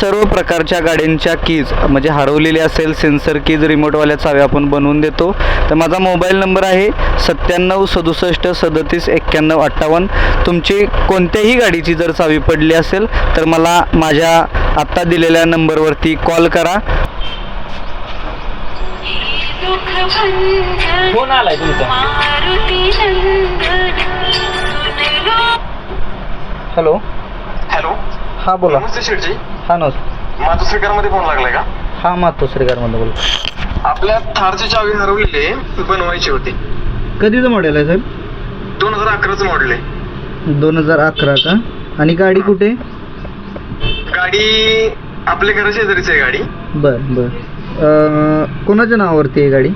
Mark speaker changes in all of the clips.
Speaker 1: सर्व प्रकारच्या गाड्यांच्या कीज म्हणजे हरवलेली असेल सेन्सर कीज रिमोटवाल्या चाव्या आपण बनवून देतो. तर माझा मोबाईल नंबर आहे सत्त्याण्णव सदुसष्ट सदतीस एक्क्याण्णव अठ्ठावन्न. तुमची कोणत्याही गाडीची जर चावी पडली असेल तर मला माझ्या आत्ता दिलेल्या नंबरवरती कॉल करा.
Speaker 2: फोन आलाय तुमचा?
Speaker 1: हॅलो
Speaker 3: हॅलो
Speaker 1: हां बोला.
Speaker 3: नमस्ते
Speaker 1: हां नमस्ते
Speaker 3: माझा सरकारमध्ये फोन लागलाय का?
Speaker 1: हां मातो श्रीकारमध्ये बोला.
Speaker 3: आपल्या थारची चावी हरवलेली बनवायची होती.
Speaker 1: कधीचं मॉडेल आहे सर
Speaker 3: दोन हजार अकराचं मॉडेल आहे.
Speaker 1: दोन हजार अकरा का? आणि गाडी कुठे?
Speaker 3: गाडी आपल्या घरा शेजारीची आहे गाडी.
Speaker 1: बर बर. अं, कोणाच्या नावावरती आहे गाडी?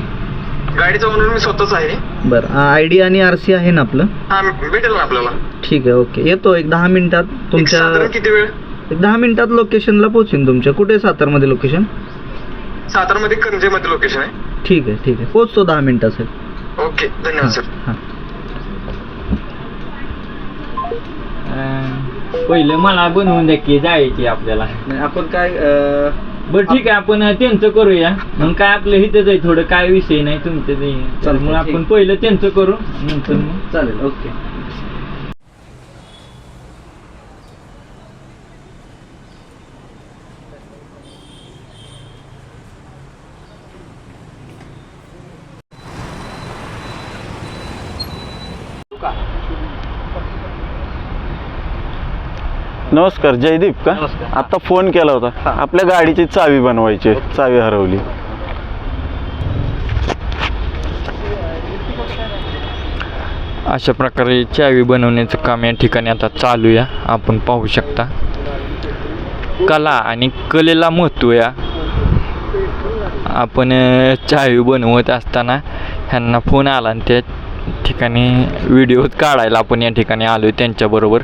Speaker 3: गाडीचा ओनर मी स्वतःच आहे.
Speaker 1: बरं आय डी आणि आर सी आहे ना आपलं?
Speaker 3: हा भेटेल ना आपल्याला.
Speaker 1: ठीक आहे ओके. येतो एक दहा मिनिटात
Speaker 3: एक
Speaker 1: तुमच्या
Speaker 3: साधारण किती वेळ?
Speaker 1: एक दहा मिनिटात लोकेशनला पोहोचीन तुमच्या. कुठे आहे सातारमध्ये लोकेशन
Speaker 3: सातारामध्ये करंजेमध्ये लोकेशन आहे.
Speaker 1: ठीक आहे ठीक आहे. पोचतो दहा मिनिटात सर.
Speaker 3: ओके धन्यवाद सर.
Speaker 1: हां
Speaker 2: पहिलं मला बनवून द्या की जायची आपल्याला.
Speaker 1: आपण काय
Speaker 2: बरं ठीक आहे आपण त्यांचं करूया. मग काय आपलं हिथंच आहे थोडं काय विषय नाही तुमचं ते. आपण. पहिलं त्यांचं करू नंतर मग.
Speaker 1: चालेल ओके.
Speaker 4: नमस्कार जयदीप का?
Speaker 1: नमस्कार.
Speaker 4: आता फोन केला होता. आपल्या गाडीची चावी बनवायची आहे. चावी हरवली.
Speaker 2: अशा प्रकारे चावी बनवण्याचं काम या ठिकाणी आता चालू या आपण पाहू शकता. कला आणि कलेला महत्त्व या. आपण अं, चावी बनवत असताना ह्यांना फोन आला आणि त्या ठिकाणी व्हिडिओ काढायला आपण या ठिकाणी आलो आहे त्यांच्याबरोबर.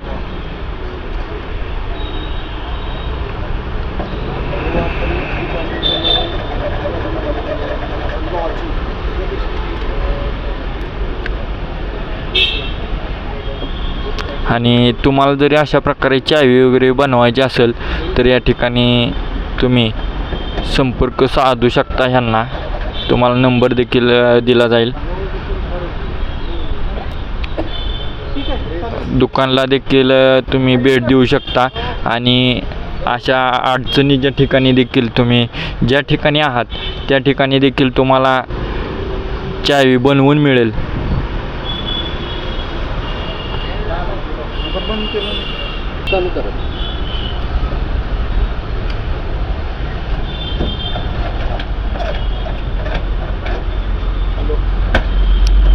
Speaker 2: आणि तुम्हाला जरी अशा प्रकारे चावी वगैरे बनवायची असेल तर या ठिकाणी तुम्ही संपर्क साधू शकता ह्यांना. तुम्हाला नंबर देखील दिला जाईल. दुकानला देखील तुम्ही भेट देऊ शकता आणि अशा अडचणीच्या ठिकाणी देखील तुम्ही ज्या ठिकाणी आहात त्या ठिकाणी देखील तुम्हाला चावी बनवून मिळेल.
Speaker 1: चालू करा.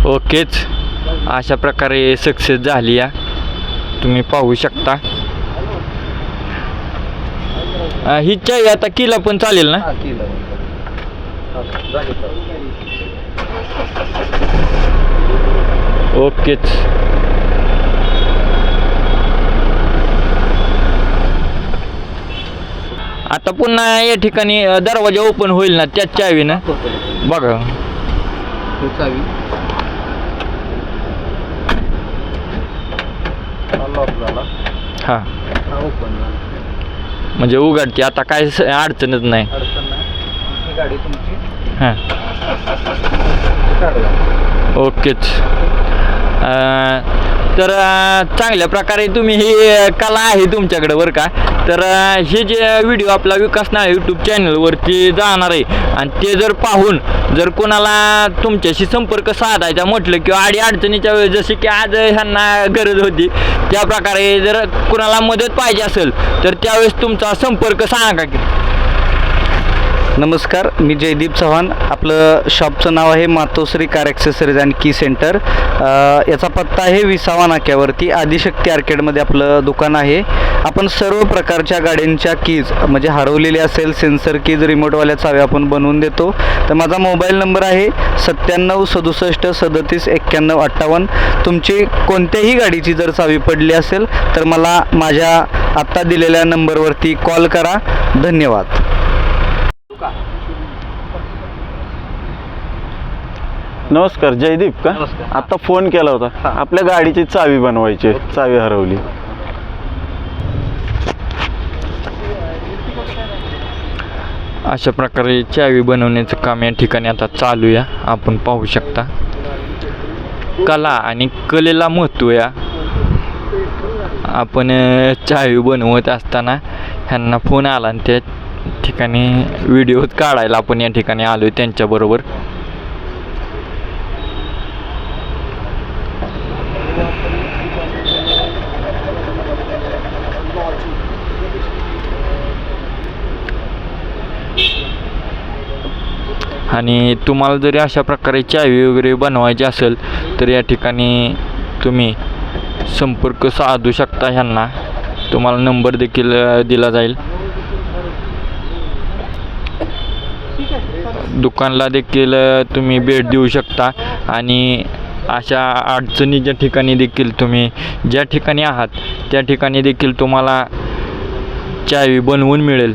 Speaker 2: ओकेच. अशा प्रकारे सक्सेस झाली या. तुम्ही पाहू शकता. ही चाय आता किला पण चालेल ना? ओकेच. आता पुन्हा या ठिकाणी अ, दरवाजा ओपन होईल ना त्याच चावीनं बघा.
Speaker 1: चावी. लॉक झाला.
Speaker 2: हां.
Speaker 1: हा ओपन झाला.
Speaker 2: म्हणजे उघडते आता काय स- अडचणच नाही.
Speaker 1: अडचण नाही. ही गाडी तुमची.
Speaker 2: हां.
Speaker 1: काढला
Speaker 2: ओकेच. अं, तर चांगल्या प्रकारे तुम्ही ही कला आहे तुमच्याकडे बरं का? तर हे जे व्हिडिओ आपला विकास ना यूट्यूब चॅनलवरती जाणार आहे. आणि ते जर पाहून जर कोणाला तुमच्याशी संपर्क साधायचा म्हटलं किंवा आडी अडचणीच्या वेळेस जसे की आज ह्यांना गरज होती त्या प्रकारे जर कोणाला मदत पाहिजे असेल तर त्यावेळेस तुमचा संपर्क सांगा की.
Speaker 1: नमस्कार मी जयदीप चव्हाण. आपलं शॉपचं नाव आहे Matoshri car accessories and key centre याचा पत्ता आहे विसावा नाक्यावरती. आदिशक्ती आर्केडमध्ये आपलं दुकान आहे. आपण सर्व प्रकारच्या गाड्यांच्या कीज म्हणजे हरवलेली असेल सेन्सर कीज रिमोटवाल्या चाव्या आपण बनवून देतो. तर माझा मोबाईल नंबर आहे सत्त्याण्णव सदुसष्ट सदतीस एक्क्याण्णव अठ्ठावन्न. तुमची कोणत्याही गाडीची जर चावी पडली असेल तर मला माझ्या आत्ता दिलेल्या नंबरवरती कॉल करा. धन्यवाद.
Speaker 4: नमस्कार जयदीप का?
Speaker 1: नमस्कार.
Speaker 4: आता फोन केला होता.
Speaker 1: हा.
Speaker 4: आपल्या गाडीची चावी बनवायची आहे. चावी हरवली.
Speaker 2: अशा प्रकारे चावी बनवण्याचं काम या ठिकाणी आता चालू या आपण पाहू शकता. कला आणि कलेला महत्त्व या. आपण अ, चावी बनवत असताना ह्यांना फोन आला आणि त्या ठिकाणी व्हिडिओ काढायला आपण या ठिकाणी आलो आहे त्यांच्याबरोबर. आणि तुम्हाला जरी अशा प्रकारे चावी वगैरे बनवायची असेल तर या ठिकाणी तुम्ही संपर्क साधू शकता ह्यांना. तुम्हाला नंबर देखील दिला जाईल. दुकानला देखील तुम्ही भेट देऊ शकता आणि अशा अडचणीच्या ठिकाणी देखील तुम्ही ज्या ठिकाणी आहात त्या ठिकाणी देखील तुम्हाला चावी बनवून मिळेल.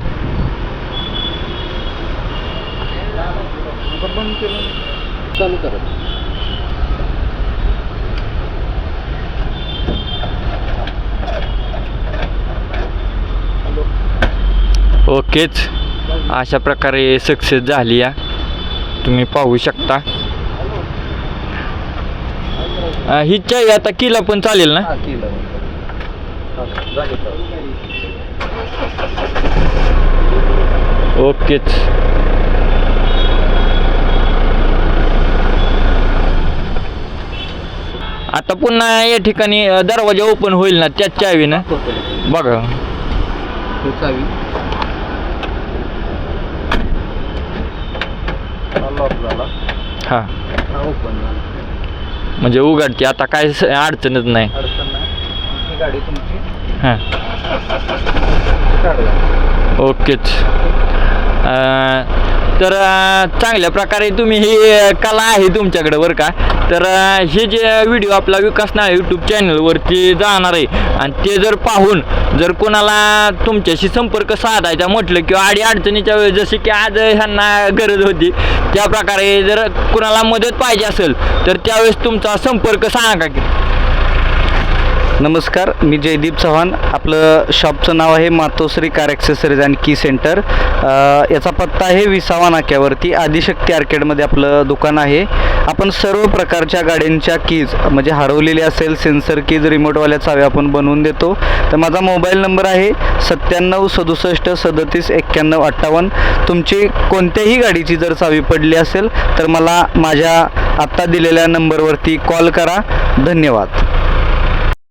Speaker 2: ओकेच. अशा प्रकारे सक्सेस झाली या. तुम्ही पाहू शकता. ही चावी आता किला पण चालेल ना? ओकेच. आता पुन्हा या ठिकाणी अं, दरवाजा ओपन होईल ना त्याच चावीनं बघा. हां म्हणजे उघडते आता काय स- अडचणच नाही. हां ओकेच. अं, तर चांगल्या प्रकारे तुम्ही ही कला आहे तुमच्याकडे बरं का? तर हे जे व्हिडिओ आपला विकास ना यूट्यूब चॅनलवरती जाणार आहे आणि ते जर पाहून जर कोणाला तुमच्याशी संपर्क साधायचा म्हटलं किंवा आडी अडचणीच्या वेळेस जसे की आज ह्यांना गरज होती त्या प्रकारे जर कुणाला मदत पाहिजे असेल तर त्यावेळेस तुमचा संपर्क सांगा की.
Speaker 1: नमस्कार मी जयदीप चव्हाण. आपलं शॉपचं नाव आहे Matoshri car accessories and key centre याचा पत्ता आहे विसावा नाक्यावरती. आदिशक्ती आर्केडमध्ये आपलं दुकान आहे. आपण सर्व प्रकारच्या गाड्यांच्या कीज म्हणजे हरवलेली असेल सेन्सर कीज रिमोटवाल्या चाव्या आपण बनवून देतो. तर माझा मोबाईल नंबर आहे सत्त्याण्णव सदुसष्ट सदतीस एक्क्याण्णव अठ्ठावन्न. तुमची कोणत्याही गाडीची जर चावी पडली असेल तर मला माझ्या आत्ता दिलेल्या नंबरवरती कॉल करा. धन्यवाद.